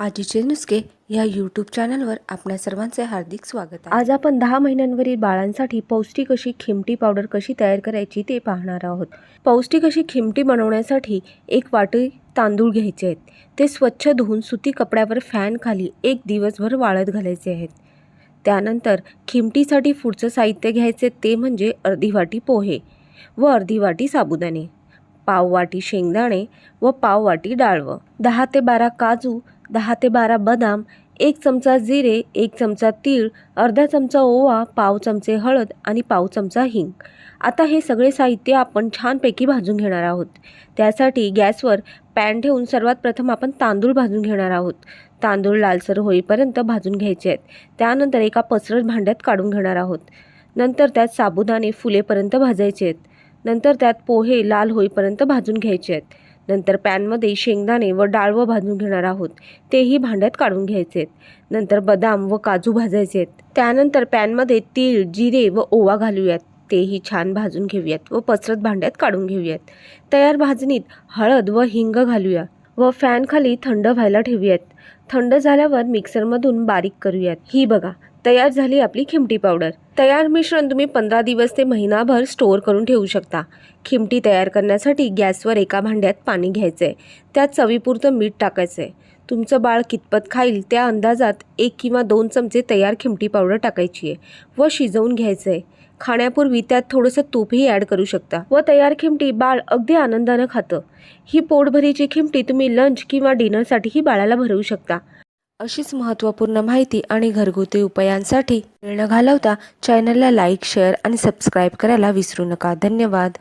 आजीचे नुसके या यूट्यूब चॅनलवर आपल्या सर्वांचे हार्दिक स्वागत आहे. आज आपण दहा महिन्यांवरील बाळांसाठी पौष्टिक अशी खिमटी पावडर कशी तयार करायची ते पाहणार आहोत. पौष्टिक अशी खिमटी बनवण्यासाठी एक वाटी तांदूळ घ्यायचे आहेत. ते स्वच्छ धुवून सुती कपड्यावर फॅन खाली एक दिवसभर वाळत घालायचे आहेत. त्यानंतर खिमटीसाठी पुढचं साहित्य घ्यायचे ते म्हणजे अर्धी वाटी पोहे व अर्धी वाटी साबुदाणे पाव वाटी शेंगदाणे व पाव वाटी डाळवं दहा ते बारा काजू दहा ते बारा बदाम एक चमचा जिरे एक चमचा तीळ अर्धा चमचा ओवा पाव चमचे हळद आणि पाव चमचा हिंग. आता हे सगळे साहित्य आपण छानपैकी भाजून घेणार आहोत. त्यासाठी गॅसवर पॅन ठेवून सर्वात प्रथम आपण तांदूळ भाजून घेणार आहोत. तांदूळ लालसर होईपर्यंत भाजून घ्यायचे आहेत. त्यानंतर एका पसरट भांड्यात काढून घेणार आहोत. नंतर त्यात साबुदाणे फुलेपर्यंत भाजायचे आहेत. नंतर त्यात पोहे लाल होईपर्यंत भाजून घ्यायचे आहेत. नंतर पॅनमध्ये शेंगदाणे व डाळ व भाजून घेणार आहोत. तेही भांड्यात काढून घ्यायचे आहेत. नंतर बदाम व काजू भाजायचे आहेत. त्यानंतर पॅनमध्ये तीळ जिरे व ओवा घालूयात. तेही छान भाजून घेऊयात व पसरत भांड्यात काढून घेऊयात. तयार भाजणीत हळद व हिंग घालूया व फॅनखाली थंड व्हायला ठेवूयात. थंड झाल्यावर मिक्सरमधून बारीक करूयात. ही बघा तयार झाली आपली खिमटी पावडर. तयार मिश्रण तुम्ही पंधरा दिवस ते महिनाभर स्टोअर करून ठेवू शकता. खिमटी तयार करण्यासाठी गॅसवर एका भांड्यात पाणी घ्यायचं आहे त्यात चवीपुरतं मीठ टाकायचं आहे तुमचं बाळ कितपत खाईल त्या अंदाजात एक किंवा दोन चमचे तयार खिमटी पावडर टाकायची आहे व शिजवून घ्यायचं आहे खाण्यापूर्वी त्यात थोडंसं तूपही ॲड करू शकता व तयार खिमटी बाळ अगदी आनंदानं खातं. ही पोटभरीची खिमटी तुम्ही लंच किंवा डिनरसाठीही बाळाला भरवू शकता. अशीच महत्त्वपूर्ण माहिती आणि घरगुती उपायांसाठी वेळ न घालवता चॅनलला लाईक शेअर आणि सबस्क्राईब करायला विसरू नका. धन्यवाद.